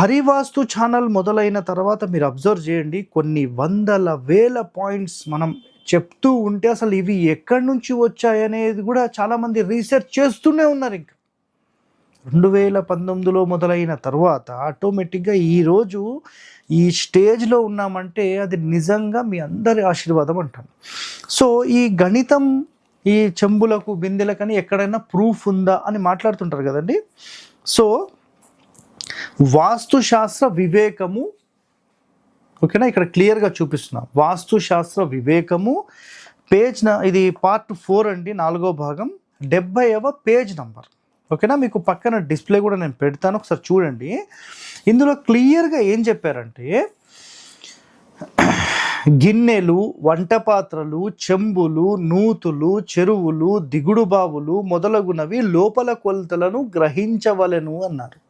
Harivastu channel మొదలైన తర్వాత మీరు అబ్జర్వ్ చేయండి. కొన్ని వందల వేల పాయింట్స్ మనం చెప్తూ ఉంటే అసలు ఇవి ఎక్కడి నుంచి వచ్చాయనేది కూడా చాలామంది రీసెర్చ్ చేస్తూనే ఉన్నారు ఇంకా. రెండు వేల పంతొమ్మిదిలో మొదలైన తర్వాత ఆటోమేటిక్గా ఈరోజు ఈ స్టేజ్లో ఉన్నామంటే అది నిజంగా మీ అందరి ఆశీర్వాదం అంటాను సో ఈ గణితం ఈ చెంబులకు బిందెలకని ఎక్కడైనా ప్రూఫ్ ఉందా అని మాట్లాడుతుంటారు కదండి. సో వాస్తుశాస్త్ర వివేకము. ఓకేనా? ఇక్కడ క్లియర్గా చూపిస్తున్నా. వాస్తుశాస్త్ర వివేకము. పేజ్ ఇది పార్ట్ ఫోర్ అండి నాలుగో భాగం. డెబ్బైవ పేజ్ నంబర్. ఓకేనా? మీకు పక్కన డిస్ప్లే కూడా నేను పెడతాను. ఒకసారి చూడండి. ఇందులో క్లియర్గా ఏం చెప్పారంటే గిన్నెలు వంట పాత్రలు చెంబులు నూతులు చెరువులు దిగుడు బావులు మొదలగునవి లోపల కొలతలను గ్రహించవలెను అన్నారు.